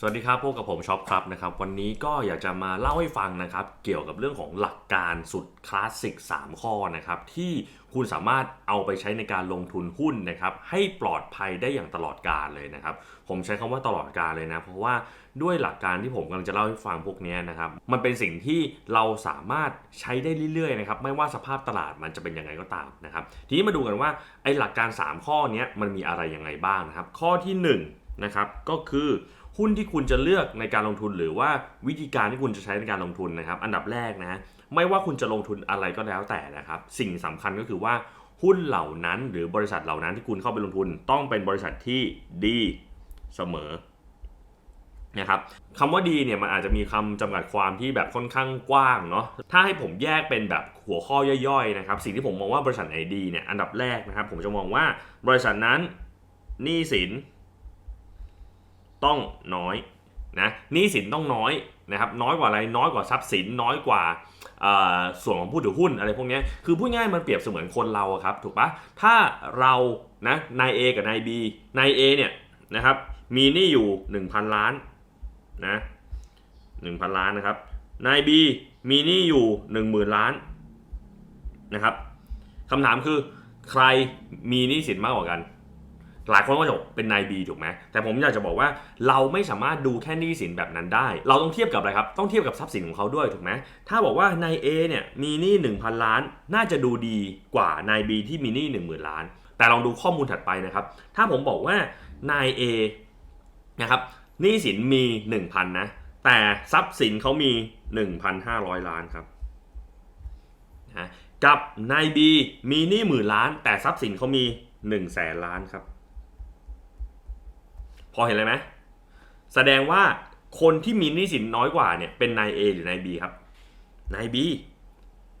สวัสดีครับพบกับผมช็อปครับนะครับวันนี้ก็อยากจะมาเล่าให้ฟังนะครับเกี่ยวกับเรื่องของหลักการสุดคลาสสิก 3 ข้อนะครับที่คุณสามารถเอาไปใช้ในการลงทุนหุ้นนะครับให้ปลอดภัยได้อย่างตลอดกาลเลยนะครับผมใช้คำว่าตลอดกาลเลยนะ เพราะว่าด้วยหลักการที่ผมกำลังจะเล่าให้ฟังพวกนี้นะครับมันเป็นสิ่งที่เราสามารถใช้ได้เรื่อยๆนะครับไม่ว่าสภาพตลาดมันจะเป็นยังไงก็ตามนะครับทีนี้มาดูกันว่าไอ้หลักการ 3 ข้อเนี้ยมันมีอะไรยังไงบ้างนะครับข้อที่หนึ่งนะครับก็คือ หุ้นที่คุณจะเลือกในการลงทุนหรือว่าวิธีการที่คุณจะใช้ในการลงทุนนะครับ อันดับแรกนะไม่ว่าคุณจะลงทุนอะไรก็แล้วแต่นะครับ สิ่งสำคัญก็คือว่าหุ้นเหล่านั้นหรือบริษัทเหล่านั้นที่คุณเข้าไปลงทุนต้องเป็นบริษัทที่ดีเสมอนะครับคำว่าดีเนี่ยมันอาจจะมีคำจำกัดความที่แบบค่อนข้างกว้างเนาะถ้าให้ผมแยกเป็นแบบหัวข้อย่อยๆนะครับสิ่งที่ผมมองว่าบริษัทไหนดีเนี่ยอันดับแรกนะครับผมจะมองว่าบริษัทนั้นหนี้สิน ต้องน้อยนะหนี้สินต้องน้อยนะครับน้อยกว่าอะไรน้อยกว่าทรัพย์สินน้อยกว่าส่วนของผู้ถือหุ้นอะไรพวกนี้คือพูดง่ายมันเปรียบเสมือนคนเราครับถูกปะถ้าเรานะนาย A กับนาย B นาย A เนี่ยนะครับมีหนี้อยู่ 1,000 ล้านนะ1,000 ล้านนะครับนาย B มีหนี้อยู่ 10,000 ล้านนะครับคำถามคือใครมีหนี้สินมากกว่ากัน หลายคนก็จะบอกเป็นนายบีถูกไหมแต่ผมอยากจะบอกว่าเราไม่สามารถดูแค่หนี้สินแบบนั้นได้ เราต้องเทียบกับอะไรครับต้องเทียบกับทรัพย์สินของเขาด้วยถูกไหมถ้าบอกว่านายเอเนี่ยมีหนี้1,000 ล้าน น่าจะดูดีกว่านายบีที่มีหนี้10,000 ล้าน แต่ลองดูข้อมูลถัดไปนะครับ ถ้าผมบอกว่านายเอนะครับหนี้สินมี 1,000นะแต่ทรัพย์สินเขามี 1,500 ล้านครับนะกับนายบีมีหนี้หมื่นล้าน แต่ทรัพย์สินเขามี1แสนล้านครับ พอเห็นเลยไหมแสดงว่าคนที่มีหนี้สินน้อยกว่าเนี่ยเป็นนาย A หรือนาย B ครับนาย B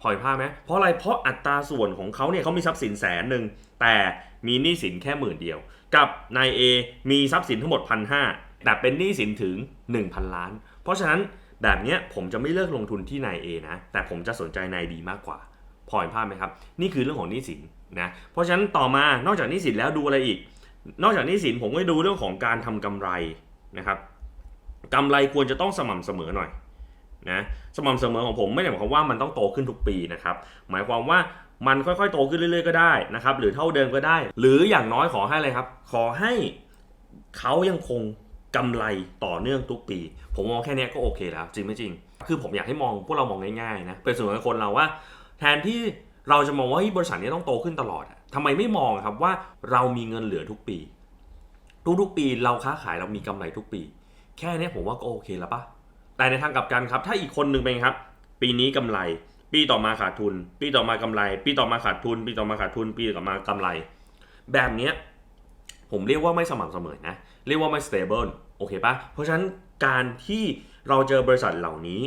พอเห็นภาพไหมเพราะอะไรเพราะอัตราส่วนของเขาเนี่ยเขามีทรัพย์สินแสนหนึ่งแต่มีหนี้สินแค่หมื่นเดียว กับนาย A มีทรัพย์สินทั้งหมดพันห้าแต่เป็นหนี้สินถึง 1,000 ล้าน เพราะฉะนั้นแบบเนี้ยผมจะไม่เลือกลงทุนที่นาย A นะแต่ผมจะสนใจนาย B มากกว่าพอเห็นภาพไหมครับ นี่คือเรื่องของหนี้สินนะเพราะฉะนั้นต่อมานอกจากหนี้สินแล้วดูอะไรอีก นอกจากนี้สินผมก็ดูเรื่องของการทำกำไรนะครับกำไรควรจะต้องสม่ำเสมอหน่อยนะสม่ำเสมอของผมไม่ได้หมายความว่ามันต้องโตขึ้นทุกปีนะครับหมายความว่ามันค่อยๆ โตขึ้นเรื่อยๆก็ได้นะครับหรือเท่าเดิมก็ได้ หรืออย่างน้อยขอให้อะไรครับ ขอให้เขายังคงกำไรต่อเนื่องทุกปี ผมมองแค่นี้ก็โอเคแล้ว จริงไม่จริง คือผมอยากให้มองพวกเรามองง่ายๆนะเป็นส่วนของคนเราว่า แทนที่เราจะมองว่าบริษัทนี้ต้องโตขึ้นตลอด ทำไมไม่มองครับว่าเรามีเงินเหลือทุกปี ทุกๆปีเราค้าขายเรามีกำไรทุกปี แค่นี้ผมว่าก็โอเคแล้วปะแต่ในทางกลับกันครับ ถ้าอีกคนหนึ่งเป็นครับ ปีนี้กำไร ปีต่อมาขาดทุน ปีต่อมากำไร ปีต่อมาขาดทุน ปีต่อมาขาดทุน ปีต่อมากำไร แบบเนี้ยผมเรียกว่าไม่สม่ำเสมอนะ เรียกว่าไม่ stable โอเคปะเพราะฉะนั้นการที่เราเจอบริษัทเหล่านี้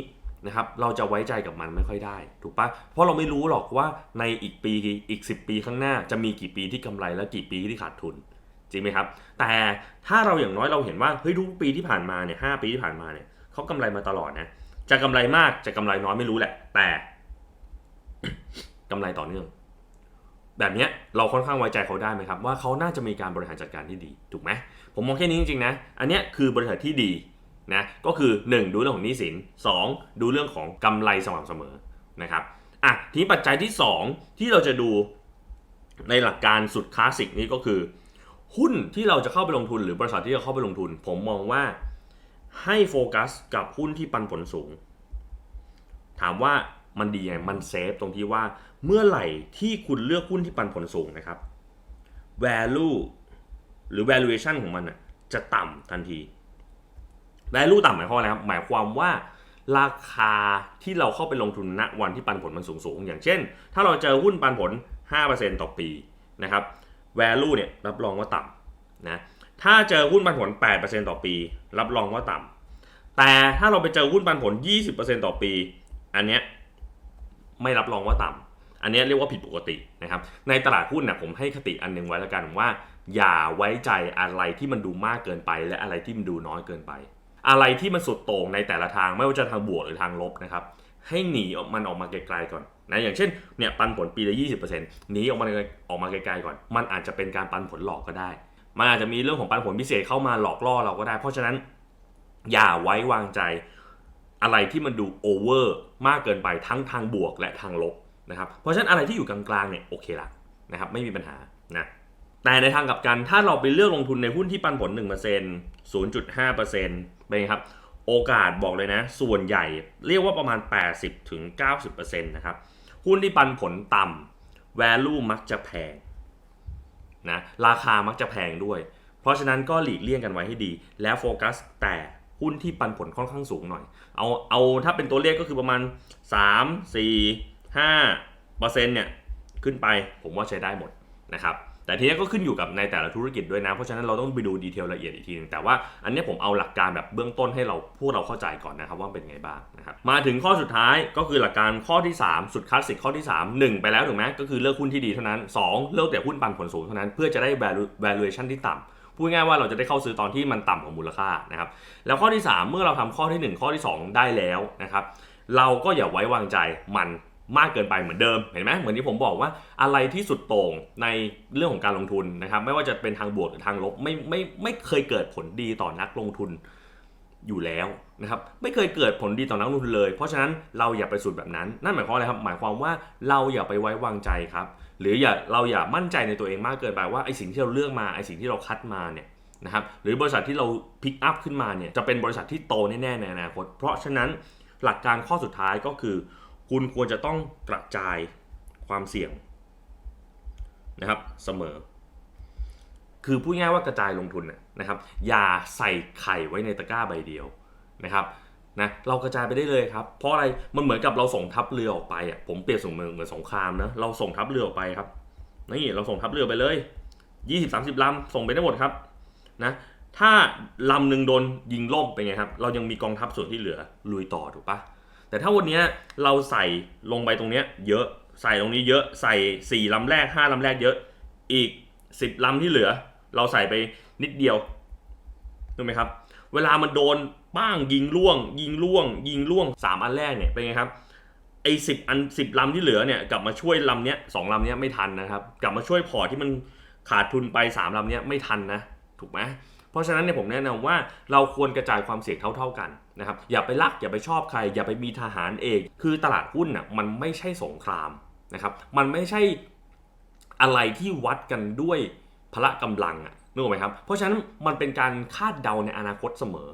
นะครับเราจะไว้ใจกับมันไม่ค่อยได้ ถูกปะเพราะเราไม่รู้หรอกว่าในอีกปีอีก 10 ปีข้างหน้าจะมีกี่ปีที่กำไรและกี่ปีที่ขาดทุนจริงไหมครับ แต่ถ้าเราอย่างน้อยเราเห็นว่าเฮ้ยทุกปีที่ผ่านมาเนี่ยหปีที่ผ่านมาเนี่ยเขากำไรมาตลอดนะจะกำไรมากจะกำไรน้อยไม่รู้แหละ แต่กำไรต่อเนื่อง แบบนี้เราค่อนข้างไว้ใจเขาได้ไหมครับ ว่าเขาน่าจะมีการบริหารจัดการที่ดี ถูกไหมผมมองแค่นี้จริงๆนะ อันเนี้ยคือบริษัทที่ดี นะก็คือ 1 ดูเรื่องของหนี้สิน 2 ดูเรื่องของกำไรสม่ำเสมอนะครับอะทีนี้ปัจจัยที่ 2 ที่เราจะดูในหลักการสุดคลาสสิกนี้ก็คือ หุ้นที่เราจะเข้าไปลงทุนหรือบริษัทที่จะเข้าไปลงทุน ผมมองว่าให้โฟกัสกับหุ้นที่ปันผลสูง ถามว่ามันดีไงมันเซฟตรงที่ว่าเมื่อไหร่ที่คุณเลือกหุ้นที่ปันผลสูงนะครับ value หรือ valuation ของมันจะต่ำทันที value ต่ำหมายความอะไรครับ หมายความว่าราคาที่เราเข้าไปลงทุนณวันที่ปันผลมันสูงสูงๆ อย่างเช่น ถ้าเราเจอหุ้นปันผล 5%ต่อปีนะครับ value เนี่ยรับรองว่าต่ำนะถ้าเจอหุ้นปันผล 8%ต่อปี รับรองว่าต่ำแต่ถ้าเราไปเจอหุ้นปันผล 20%ต่อปี อันเนี้ยไม่รับรองว่าต่ำอันเนี้ยเรียกว่าผิดปกตินะครับ ในตลาดหุ้นนะผมให้คติอันหนึงไว้แล้วกันว่า อย่าไว้ใจอะไรที่มันดูมากเกินไป และอะไรที่มันดูน้อยเกินไป อะไรที่มันสุดโต่งในแต่ละทางไม่ว่าจะทางบวกหรือทางลบนะครับ ให้หนีออกมันออกมาไกลๆก่อนนะอย่างเช่นเนี่ยปันผลปีละ20%หนีออกมาออกมาไกลๆก่อน มันอาจจะเป็นการปันผลหลอกก็ได้ มันอาจจะมีเรื่องของปันผลพิเศษเข้ามาหลอกล่อเราก็ได้ เพราะฉะนั้นอย่าไว้วางใจอะไรที่มันดูโอเวอร์มากเกินไปทั้งทางบวกและทางลบนะครับเพราะฉะนั้นอะไรที่อยู่กลางๆเนี่ยโอเคละนะครับไม่มีปัญหานะ แต่ในทางกลับกันถ้าเราไปเลือกลงทุนในหุ้นที่ปันผล 1% 0.5%เป็นไงครับ โอกาสบอกเลยนะ ส่วนใหญ่เรียกว่าประมาณ 80ถึง90%นะครับ หุ้นที่ปันผลต่ำ value มักจะแพงนะราคามักจะแพงด้วย เพราะฉะนั้นก็หลีกเลี่ยงกันไว้ให้ดี แล้วโฟกัสแต่หุ้นที่ปันผลค่อนข้างสูงหน่อย เอาเอาถ้าเป็นตัวเลขก็คือประมาณ 3 4 5เปอร์เซ็นต์เนี่ยขึ้นไปผมว่าใช้ได้หมดนะครับ แต่ทีนี้ก็ขึ้นอยู่กับในแต่ละธุรกิจด้วยนะ เพราะฉะนั้นเราต้องไปดูดีเทลละเอียดอีกทีนึงแต่ว่าอันนี้ผมเอาหลักการแบบเบื้องต้นให้เราพวกเราเข้าใจก่อนนะครับว่าเป็นไงบ้างนะครับมาถึงข้อสุดท้ายก็คือหลักการข้อที่ 3 สุดคลาสสิกข้อที่ 3 1 ไปแล้วถูกไหมก็คือเลือกหุ้นที่ดีเท่านั้น 2 เลือกแต่หุ้นปันผลสูงเท่านั้นเพื่อจะได้ valuation ที่ต่ำพูดง่ายว่าเราจะได้เข้าซื้อตอนที่มันต่ำกว่ามูลค่านะครับแล้วข้อที่ 3 เมื่อเราทำข้อที่ 1 ข้อที่ 2 ได้แล้วนะครับเราก็อย่าไว้วางใจมัน มากเกินไปเหมือนเดิมเห็นไหมเหมือนที่ผมบอกว่าอะไรที่สุดโต่งในเรื่องของการลงทุนนะครับ ไม่ว่าจะเป็นทางบวกหรือทางลบไม่ไม่ไม่เคยเกิดผลดีต่อนักลงทุนอยู่แล้วนะครับไม่เคยเกิดผลดีต่อนักลงทุนเลย เพราะฉะนั้นเราอย่าไปสุดแบบนั้น นั่นหมายความอะไรครับหมายความว่าเราอย่าไปไว้วางใจครับ หรืออย่าเราอย่ามั่นใจในตัวเองมากเกินไปว่าไอ้สิ่งที่เราเลือกมาไอ้สิ่งที่เราคัดมาเนี่ยนะครับหรือบริษัทที่เราพิกอัพขึ้นมาเนี่ยจะเป็นบริษัทที่โตแน่ๆในอนาคตเพราะฉะนั้นหลักการข้อสุดท้ายก็คือ คุณควรจะต้องกระจายความเสี่ยงนะครับเสมอ คือพูดง่ายว่ากระจายลงทุนนะครับ อย่าใส่ไข่ไว้ในตะกร้าใบเดียวนะครับนะเรากระจายไปได้เลยครับ เพราะอะไรมันเหมือนกับเราส่งทัพเรือออกไปอะผมเปรียบเสมือนเหมือนสงครามนะเราส่งทัพเรือออกไปครับนี่เราส่งทัพเรือไปเลย20-30ลำส่งไปได้หมดครับนะถ้าลำหนึ่งโดนยิงล่มเป็นไงครับ เรายังมีกองทัพส่วนที่เหลือลุยต่อถูกปะ แต่ถ้าวันนี้เราใส่ลงไปตรงเนี้ยเยอะใส่ตรงนี้เยอะใส่สี่ลำแรกห้าลำแรกเยอะอีกสิบลำที่เหลือ เราใส่ไปนิดเดียวถูกไหมครับ เวลามันโดนป้างยิงล่วง ยิงล่วง ยิงล่วงสามอันแรกเนี่ยเป็นไงครับไอ้สิบอันสิบลำที่เหลือเนี่ยกลับมาช่วยลำเนี้ยสองลำเนี้ยไม่ทันนะครับ กลับมาช่วยพอที่มันขาดทุนไปสามลำเนี้ยไม่ทันนะ ถูกไหม เพราะฉะนั้นเนี่ยผมแนะนำว่าเราควรกระจายความเสี่ยงเท่า ๆกันนะครับอย่าไปรักอย่าไปชอบใคร อย่าไปมีทหารเอก คือตลาดหุ้นน่ะมันไม่ใช่สงครามนะครับมันไม่ใช่อะไรที่วัดกันด้วยพละกำลังอะนึกออกไหมครับ เพราะฉะนั้นมันเป็นการคาดเดาในอนาคตเสมอ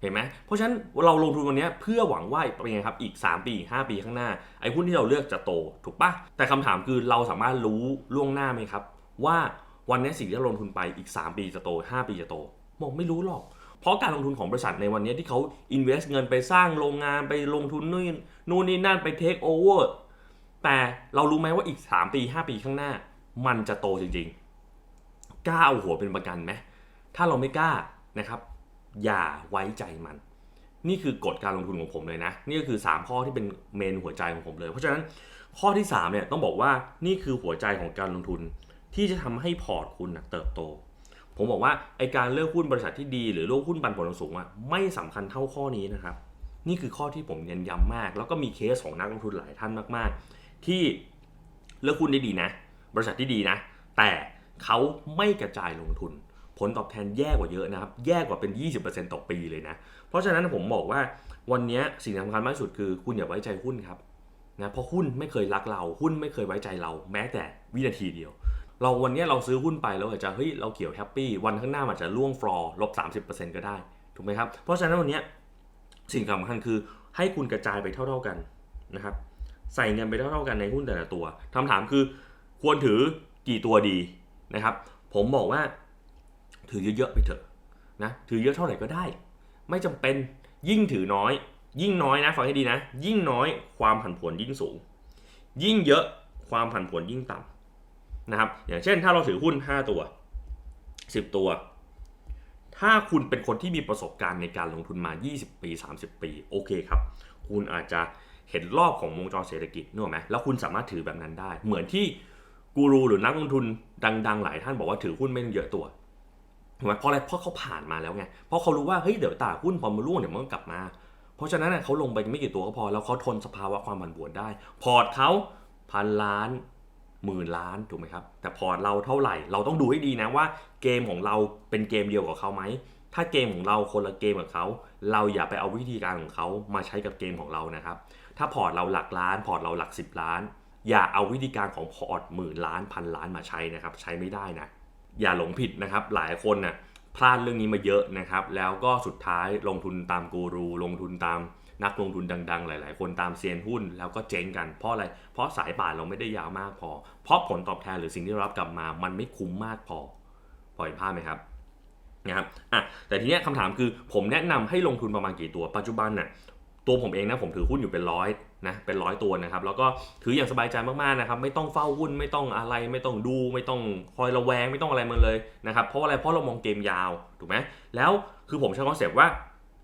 เห็นไหมเพราะฉะนั้นเราลงทุนวันนี้เพื่อหวังว่าเป็นไงครับอีก 3 ปี 5 ปีข้างหน้า ไอ้หุ้นที่เราเลือกจะโตถูกปะแต่คำถามคือเราสามารถรู้ล่วงหน้าไหมครับ ว่าวันนี้สิ่งที่เราลงทุนไปอีก 3 ปีจะโต 5 ปีจะโต บอกไม่รู้หรอก เพราะการลงทุนของบริษัทในวันนี้ที่เขา invest เงินไปสร้างโรงงานไปลงทุนนู่นนู่นนี่นั่นไป take over แต่เรารู้ไหมว่าอีก 3 ปี 5 ปีข้างหน้า มันจะโตจริงๆ กล้าเอาหัวเป็นประกันไหมถ้าเราไม่กล้านะครับ อย่าไว้ใจมัน นี่คือกฎการลงทุนของผมเลยนะ นี่ก็คือ 3 ข้อที่เป็นเมนหัวใจของผมเลย เพราะฉะนั้นข้อที่3เนี่ยต้องบอกว่านี่คือหัวใจของการลงทุนที่จะทำให้พอร์ตคุณนะเติบโต ผมบอกว่าไอการเลือกหุ้นบริษัทที่ดี หรือเลือกหุ้นปันผลสูงอะไม่สำคัญเท่าข้อนี้นะครับ นี่คือข้อที่ผมเน้นย้ำมาก แล้วก็มีเคสของนักลงทุนหลายท่านมาก ๆ ที่เลือกหุ้นได้ดีนะ บริษัทที่ดีนะ แต่เขาไม่กระจายลงทุน ผลตอบแทนแย่กว่าเยอะนะครับ แย่กว่าเป็น 20%ต่อปีเลยนะ เพราะฉะนั้นผมบอกว่าวันนี้สิ่งสำคัญมากที่สุดคือคุณอย่าไว้ใจหุ้นครับนะเพราะหุ้นไม่เคยรักเราหุ้นไม่เคยไว้ใจเรา แม้แต่วินาทีเดียว เราวันนี้เราซื้อหุ้นไปเราอาจจะเฮ้ยเราเกี่ยวแฮปปี้วันข้างหน้าอาจจะล่วงฟลอร์ลบ30%ก็ได้ถูกไหมครับเพราะฉะนั้นวันนี้สิ่งสำคัญคือให้คุณกระจายไปเท่า ๆกันนะครับใส่เงินไปเท่าๆกันในหุ้นแต่ละตัวคำถามคือควรถือกี่ตัวดีนะครับ ผมบอกว่าถือเยอะๆไปเถอะนะถือเยอะเท่าไหร่ก็ได้ ไม่จำเป็นยิ่งถือน้อย ยิ่งน้อยนะฟังให้ดีนะ ยิ่งน้อยความผันผวนยิ่งสูง ยิ่งเยอะความผันผวนยิ่งต่ำ นะครับ อย่างเช่นถ้าเราถือหุ้น 5 ตัว 10 ตัว ถ้าคุณเป็นคนที่มีประสบการณ์ในการลงทุนมา 20 ปี 30 ปี โอเคครับ คุณอาจจะเห็นรอบของวงจรเศรษฐกิจนึกออกไหมแล้วคุณสามารถถือแบบนั้นได้ เหมือนที่กูรูหรือนักลงทุนดัง ๆ หลายท่านบอกว่าถือหุ้นไม่เยอะตัวถูกไหมเพราะอะไรเพราะเขาผ่านมาแล้วไง เพราะเขารู้ว่าเฮ้ยเดี๋ยวตาหุ้นพอมันร่วงเดี๋ยวมันก็กลับมา เพราะฉะนั้นเขาลงไปไม่กี่ตัวก็พอแล้วเขาทนสภาวะความผันผวนได้ พอร์ตเขาพันล้าน หมื่นล้านถูกไหมครับ แต่พอร์ตเราเท่าไหร่เราต้องดูให้ดีนะว่าเกมของเราเป็นเกมเดียวกับเขาไหมถ้าเกมของเราคนละเกมกับเขาเราอย่าไปเอาวิธีการของเขามาใช้กับเกมของเรานะครับ ถ้าพอร์ตเราหลักล้าน พอร์ตเราหลัก 10 ล้าน อย่าเอาวิธีการของพอร์ตหมื่นล้านพันล้านมาใช้นะครับ ใช้ไม่ได้นะอย่าหลงผิดนะครับ หลายคนน่ะพลาดเรื่องนี้มาเยอะนะครับ แล้วก็สุดท้ายลงทุนตามกูรู ลงทุนตาม นักลงทุนดังๆ หลาย ๆ คนตามเซียนหุ้นแล้วก็เจ๊งกันเพราะอะไร เพราะสายป่านเราไม่ได้ยาวมากพอ เพราะผลตอบแทนหรือสิ่งที่รับกลับมา มันไม่คุ้มมากพอปล่อยภาพไหมครับนะครับอะแต่ทีเนี้ยคำถามคือผมแนะนำให้ลงทุนประมาณกี่ตัวปัจจุบันน่ะตัวผมเองนะผมถือหุ้นอยู่เป็นร้อยนะเป็นร้อยตัวนะครับแล้วก็ถืออย่างสบายใจมากๆนะครับไม่ต้องเฝ้าหุ้นไม่ต้องอะไร ไม่ต้องดู ไม่ต้องคอยระแวงไม่ต้องอะไรมันเลยนะครับเพราะอะไรเพราะเรามองเกมยาวถูกไหมแล้วคือผมใช้คอนเซปต์ว่า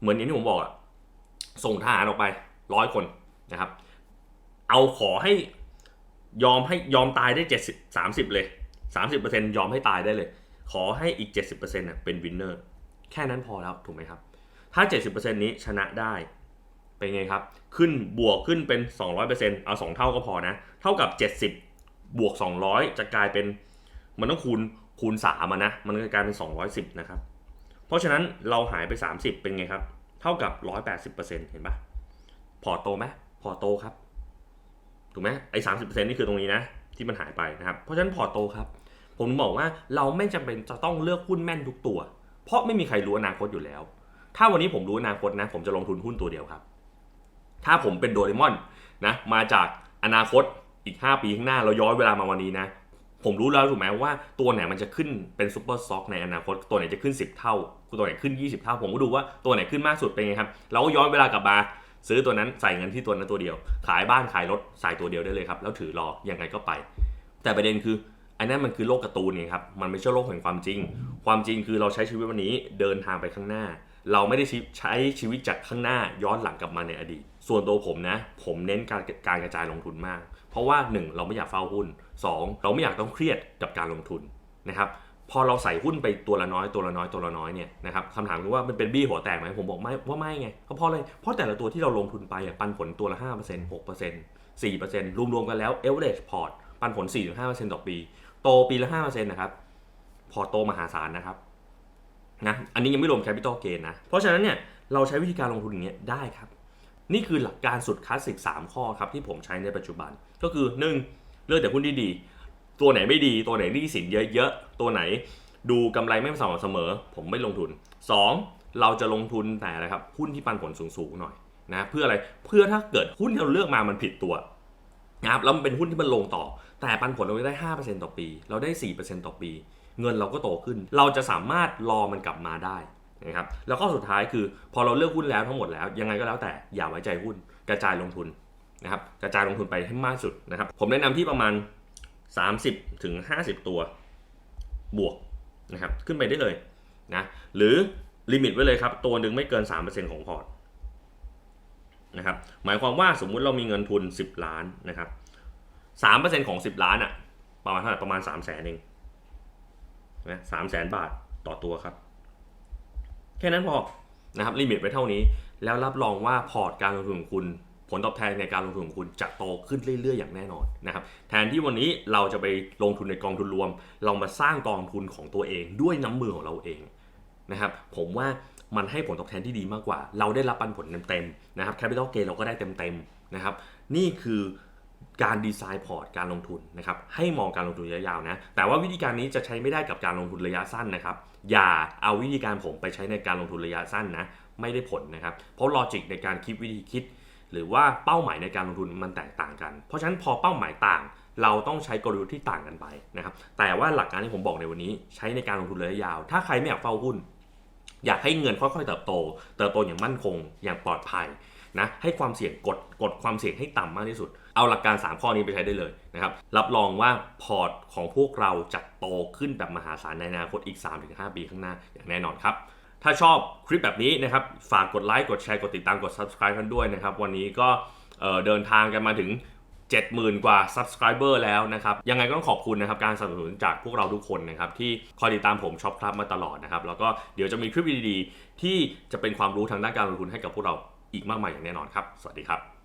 เหมือนอย่างที่ผมบอกอะ ส่งทหารออกไปร้อยคนนะครับ เอาขอให้ยอมให้ยอมตายได้เจ็ดสิบสามสิบเลยสามสิบเปอร์เซ็นยอมให้ตายได้เลย ขอให้อีก70%เปอร์เซ็น่ะเป็นวินเนอร์แค่นั้นพอแล้วถูกไหมครับ ถ้า70%นี้ชนะได้เป็นไงครับ ขึ้นบวกขึ้นเป็น200%เอา2เท่าก็พอนะ เท่ากับ70บวก200จะกลายเป็นมันต้องคูณคูณ3อะนะ มันก็จะกลายเป็น210นะครับ เพราะฉะนั้นเราหายไป30เป็นไงครับ เท่ากับ 180%เห็นปะพอโตไหมพอโตครับ ถูกไหมไอ้สามสิบเปอร์เซ็นต์นี่คือตรงนี้นะ ที่มันหายไปนะครับ เพราะฉะนั้นพอโตครับ ผมบอกว่าเราไม่จำเป็นจะต้องเลือกหุ้นแม่นทุกตัว เพราะไม่มีใครรู้อนาคตอยู่แล้ว ถ้าวันนี้ผมรู้อนาคตนะ ผมจะลงทุนหุ้นตัวเดียวครับ ถ้าผมเป็นโดเรมอนนะ มาจากอนาคตอีก 5 ปีข้างหน้าเราย้อนเวลามาวันนี้นะ ผมรู้แล้วถูกไหมว่าตัวไหนมันจะขึ้นเป็นซูเปอร์ซ็อกในอนาคตตัวไหนจะขึ้น 10 เท่าตัวไหนขึ้น 20 เท่า ผมก็ดูว่าตัวไหนขึ้นมากสุดเป็นไงครับเราก็ย้อนเวลากลับมาซื้อตัวนั้นใส่เงินที่ตัวนั้นตัวเดียว ขายบ้านขายรถใส่ตัวเดียวได้เลยครับแล้วถือรอยังไงก็ไป แต่ประเด็นคืออันนั้นมันคือโลกการ์ตูนนี่ครับมันไม่ใช่โลกแห่งความจริง ความจริงคือเราใช้ชีวิตวันนี้เดินทางไปข้างหน้า เราไม่ได้ใช้ชีวิตจากข้างหน้าย้อนหลังกลับมาในอดีต ส่วนตัวผมนะ ผมเน้นการการกระจายลงทุนมาก เพราะว่า 1 เราไม่อยากเฝ้าหุ้น 2 เราไม่อยากต้องเครียดกับการลงทุนนะครับพอเราใส่หุ้นไปตัวละน้อยตัวละน้อยตัวละน้อยเนี่ยนะครับคำถามคือว่ามันเป็นบี้หัวแตกไหมผมบอกไม่ว่าไม่ไงเพราะอะไรเพราะแต่ละตัวที่เราลงทุนไปอะปันผลตัวละ 5% 6% 4%รวมๆกันแล้ว average port ปันผล 4-5%ต่อปี โตปีละ5%นะครับพอโตมหาศาลนะครับ นะอันนี้ยังไม่รวม capital gain นะ เพราะฉะนั้นเนี่ยเราใช้วิธีการลงทุนอย่างเงี้ยได้ครับ นี่คือหลักการสุดคลาสสิก 3 ข้อครับที่ผมใช้ในปัจจุบัน ก็คือ 1. เลือกแต่หุ้นที่ดี ตัวไหนไม่ดีตัวไหนหนี้สินเยอะๆ ตัวไหนดูกำไรไม่สม่ำเสมอ ผมไม่ลงทุน 2. เราจะลงทุนแต่อะไรครับหุ้นที่ปันผลสูงๆหน่อยนะเพื่ออะไรเพื่อถ้าเกิดหุ้นที่เราเลือกมามันผิดตัวนะครับแล้วมันเป็นหุ้นที่มันลงต่อ แต่ปันผลเราได้5%ต่อปี เราได้ 4%ต่อปี เงินเราก็โตขึ้น เราจะสามารถรอมันกลับมาได้นะครับแล้วก็สุดท้ายคือพอเราเลือกหุ้นแล้วทั้งหมดแล้ว ยังไงก็แล้วแต่อย่าไว้ใจหุ้นกระจายลงทุนนะครับกระจายลงทุนไปให้มากสุดนะครับ ผมแนะนำที่ประมาณ 30ถึง50 ตัวบวกนะครับขึ้นไปได้เลยนะหรือลิมิตไว้เลยครับ ตัวหนึ่งไม่เกิน 3%ของพอร์ตนะครับหมายความว่าสมมุติเรามีเงินทุน 10 ล้านนะครับ3%ของ 10 ล้านอะประมาณเท่าไหร่ประมาณ 3 0 0แสนเอง นะสามแสนบาทต่อตัวครับ แค่นั้นพอนะครับลิมิตไว้เท่านี้ แล้วรับรองว่าพอร์ตการลงทุนของคุณผลตอบแทนในการลงทุนของคุณจะโตขึ้นเรื่อย ๆ อย่างแน่นอนนะครับแทนที่วันนี้เราจะไปลงทุนในกองทุนรวม เรามาสร้างกองทุนของตัวเองด้วยน้ำมือของเราเองนะครับผมว่ามันให้ผลตอบแทนที่ดีมากกว่า เราได้รับปันผลเต็มๆนะครับแคปิตอลเกนเราก็ได้เต็มๆนะครับนี่คือ การดีไซน์พอร์ตการลงทุนนะครับให้มองการลงทุนระยะยาวนะแต่ว่าวิธีการนี้จะใช้ไม่ได้กับการลงทุนระยะสั้นนะครับอย่าเอาวิธีการผมไปใช้ในการลงทุนระยะสั้นนะไม่ได้ผลนะครับเพราะลอจิกในการคิดวิธีคิด หรือว่าเป้าหมายในการลงทุนมันแตกต่างกัน เพราะฉะนั้นพอเป้าหมายต่าง เราต้องใช้กลยุทธ์ที่ต่างกันไปนะครับแต่ว่าหลักการที่ผมบอกในวันนี้ใช้ในการลงทุนระยะยาว ถ้าใครไม่อยากเฝ้าหุ้นอยากให้เงินค่อยๆเติบโต เติบโตอย่างมั่นคงอย่างปลอดภัยนะให้ความเสี่ยงกดกดความเสี่ยงให้ต่ำมากที่สุด เอาหลักการ 3 ข้อนี้ไปใช้ได้เลยนะครับ รับรองว่าพอร์ตของพวกเราจะโตขึ้นแบบมหาศาลในอนาคตอีก 3-5 ปีข้างหน้าอย่างแน่นอนครับ ถ้าชอบคลิปแบบนี้นะครับ ฝากกดไลค์ กดแชร์ กดติดตาม กด subscribe กันด้วยนะครับ วันนี้ก็เอ่อเดินทางกันมาถึง 70,000 กว่า subscriber แล้วนะครับ ยังไงก็ต้องขอบคุณนะครับ การสนับสนุนจากพวกเราทุกคนนะครับ ที่คอยติดตามผมช็อปครับมาตลอดนะครับ แล้วก็เดี๋ยวจะมีคลิปดีๆ ที่จะเป็นความรู้ทางด้านการลงทุนให้กับพวกเราอีกมากมายอย่างแน่นอนครับ สวัสดีครับ